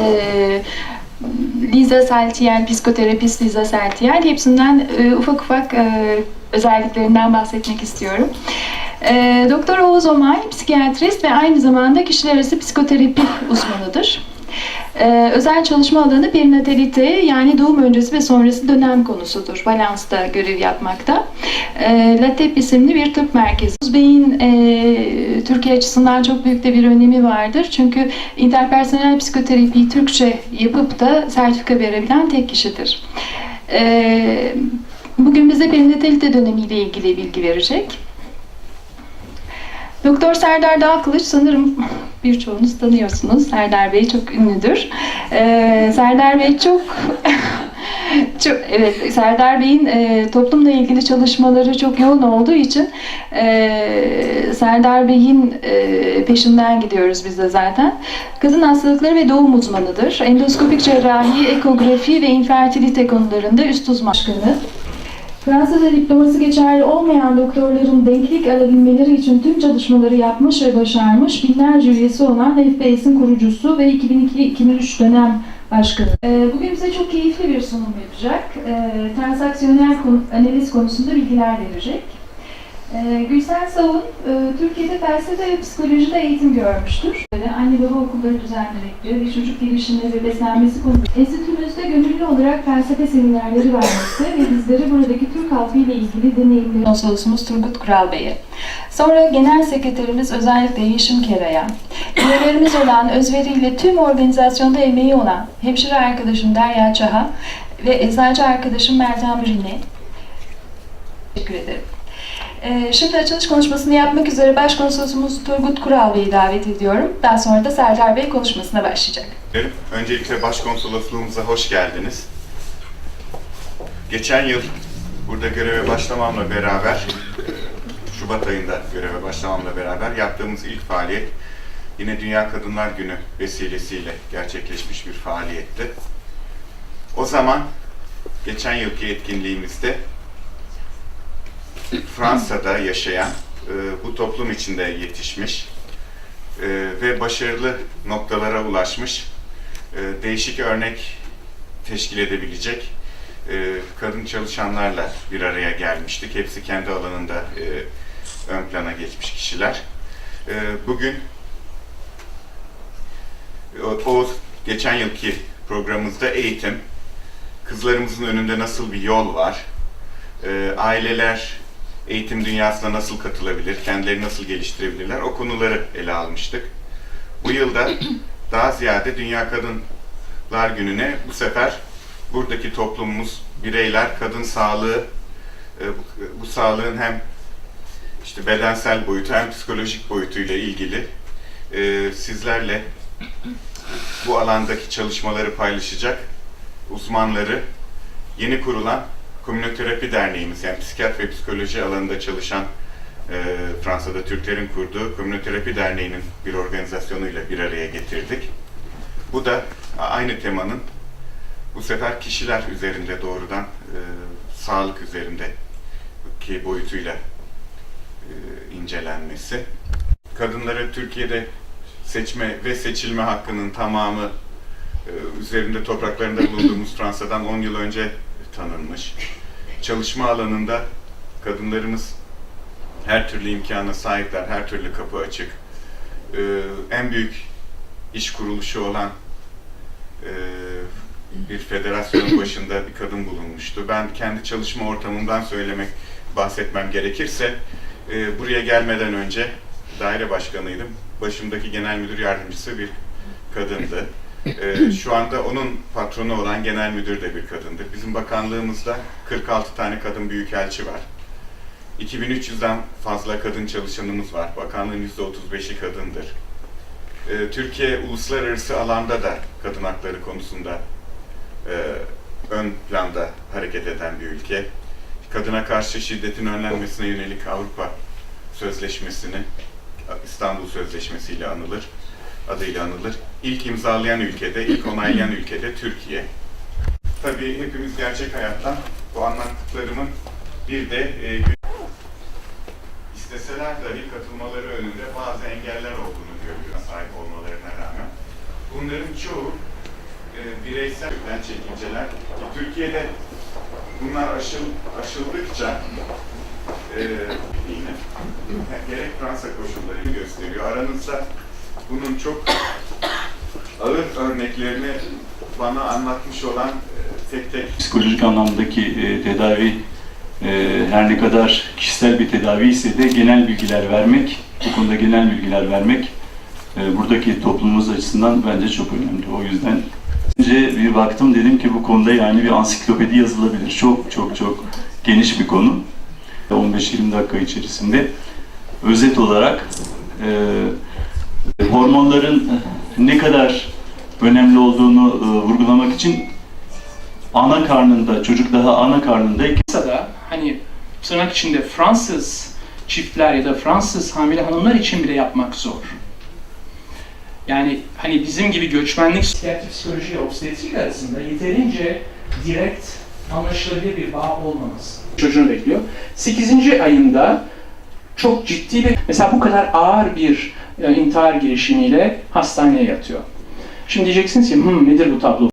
Ee, Liza Saltiel, psikoterapist Liza Saltiel. Hepsinden e, ufak ufak e, özelliklerinden bahsetmek istiyorum. E, Doktor Oğuz Omay, psikiyatrist ve aynı zamanda kişiler arası psikoterapi uzmanıdır. Ee, özel çalışma alanı perinatalite yani doğum öncesi ve sonrası dönem konusudur. Balansta görev yapmakta. Ee, LATEP isimli bir tıp merkezi. Beyin e, Türkiye açısından çok büyük de bir önemi vardır. Çünkü interpersonel psikoterapiyi Türkçe yapıp da sertifika verebilen tek kişidir. Ee, bugün bize perinatalite dönemiyle ilgili bilgi verecek. Doktor Serdar Dağkılıç sanırım birçoğunuz tanıyorsunuz. Serdar Bey çok ünlüdür. Ee, Serdar Bey çok çok evet Serdar Bey'in e, toplumla ilgili çalışmaları çok yoğun olduğu için e, Serdar Bey'in e, peşinden gidiyoruz biz de zaten. Kadın hastalıkları ve doğum uzmanıdır. Endoskopik cerrahi, ekografi ve infertilite konularında üst uzman Fransa'da diploması geçerli olmayan doktorların denklik alabilmeleri için tüm çalışmaları yapmış ve başarmış binlerce üyesi olan FPS'in kurucusu ve 2002-2003 dönem başkanı. Ee, Bugün bize çok keyifli bir sunum yapacak. Ee, Transaksiyonel analiz konusunda bilgiler verecek. Ee, Gülsen Savun, e, Türkiye'de felsefe ve psikolojide eğitim görmüştür. Anne baba okulları düzenlemekte ve çocuk gelişimi ve beslenmesi konusunda enstitümüzde gönüllü olarak felsefe seminerleri vermekte ve bizleri buradaki Türk halkı ile ilgili deneyimleri konsolosumuz Turgut Kural Bey'e. Sonra genel sekreterimiz özellikle Yeşim Keray'a, üyelerimiz olan Özveri ile tüm organizasyonda emeği olan hemşire arkadaşım Derya Çaha ve eczacı arkadaşım Meltem Rini. Teşekkür ederim. Ee, Şimdi açılış konuşmasını yapmak üzere Başkonsolosumuz Turgut Kural Bey'i davet ediyorum. Daha sonra da Serdar Bey konuşmasına başlayacak. Öncelikle başkonsolosluğumuza hoş geldiniz. Geçen yıl burada göreve başlamamla beraber, Şubat ayında göreve başlamamla beraber yaptığımız ilk faaliyet yine Dünya Kadınlar Günü vesilesiyle gerçekleşmiş bir faaliyetti. O zaman geçen yılki etkinliğimizde Fransa'da yaşayan, e, bu toplum içinde yetişmiş e, ve başarılı noktalara ulaşmış e, değişik örnek teşkil edebilecek e, kadın çalışanlarla bir araya gelmiştik. Hepsi kendi alanında e, ön plana geçmiş kişiler. E, Bugün o, o geçen yılki programımızda eğitim, kızlarımızın önünde nasıl bir yol var, e, aileler eğitim dünyasına nasıl katılabilir, kendilerini nasıl geliştirebilirler o konuları ele almıştık. Bu yılda daha ziyade Dünya Kadınlar Günü'ne bu sefer buradaki toplumumuz, bireyler, kadın sağlığı, e, bu, bu sağlığın hem işte bedensel boyutu hem psikolojik boyutuyla ilgili e, sizlerle bu alandaki çalışmaları paylaşacak uzmanları yeni kurulan Komünoterapi Derneğimiz yani psikiyatri ve psikoloji alanında çalışan e, Fransa'da Türklerin kurduğu Komünoterapi Derneği'nin bir organizasyonuyla bir araya getirdik. Bu da aynı temanın bu sefer kişiler üzerinde doğrudan e, sağlık üzerinde ki boyutuyla e, incelenmesi. Kadınları Türkiye'de seçme ve seçilme hakkının tamamı e, üzerinde topraklarında bulunduğumuz Fransa'dan 10 yıl önce tanınmış. Çalışma alanında kadınlarımız her türlü imkana sahipler, her türlü kapı açık. Ee, en büyük iş kuruluşu olan e, bir federasyonun başında bir kadın bulunmuştu. Ben kendi çalışma ortamımdan söylemek, bahsetmem gerekirse, e, buraya gelmeden önce daire başkanıydım. Başımdaki genel müdür yardımcısı bir kadındı. Ee, şu anda onun patronu olan genel müdür de bir kadındır. Bizim bakanlığımızda 46 tane kadın büyükelçi var. 2300'den fazla kadın çalışanımız var. Bakanlığın %35'i kadındır. Ee, Türkiye uluslararası alanda da kadın hakları konusunda e, ön planda hareket eden bir ülke. Kadına karşı şiddetin önlenmesine yönelik Avrupa Sözleşmesi'ni İstanbul Sözleşmesi ile anılır adıyla anılır. İlk imzalayan ülkede, ilk onaylayan ülkede Türkiye. Tabii hepimiz gerçek hayattan bu anlattıklarımın bir de e, isteseler dahi katılmaları önünde bazı engeller olduğunu görüyoruz sahip olmalarına rağmen. Bunların çoğu e, bireysel çekinceler. Türkiye'de bunlar aşıl, aşıldıkça e, yine gerek Fransa koşullarını gösteriyor. Aranızda bunun çok ağır örneklerini bana anlatmış olan e, tek tek Psikolojik anlamdaki e, tedavi e, her ne kadar kişisel bir tedavi ise de genel bilgiler vermek, bu konuda genel bilgiler vermek buradaki toplumumuz açısından bence çok önemli. O yüzden önce bir baktım dedim ki bu konuda yani bir ansiklopedi yazılabilir. Çok çok çok geniş bir konu. 15-20 dakika içerisinde özet olarak e, hormonların ne kadar önemli olduğunu e, vurgulamak için ana karnında, çocuk daha ana karnındayken da hani tırnak içinde Fransız çiftler ya da Fransız hamile hanımlar için bile yapmak zor. Yani hani bizim gibi göçmenlik psikiyatri psikoloji obstetrik arasında yeterince direkt anlaşılabilir bir bağ olmaması. Çocuğunu bekliyor. 8. ayında çok ciddi bir, mesela bu kadar ağır bir e, intihar girişimiyle hastaneye yatıyor. Şimdi diyeceksiniz ki, hmm, nedir bu tablo?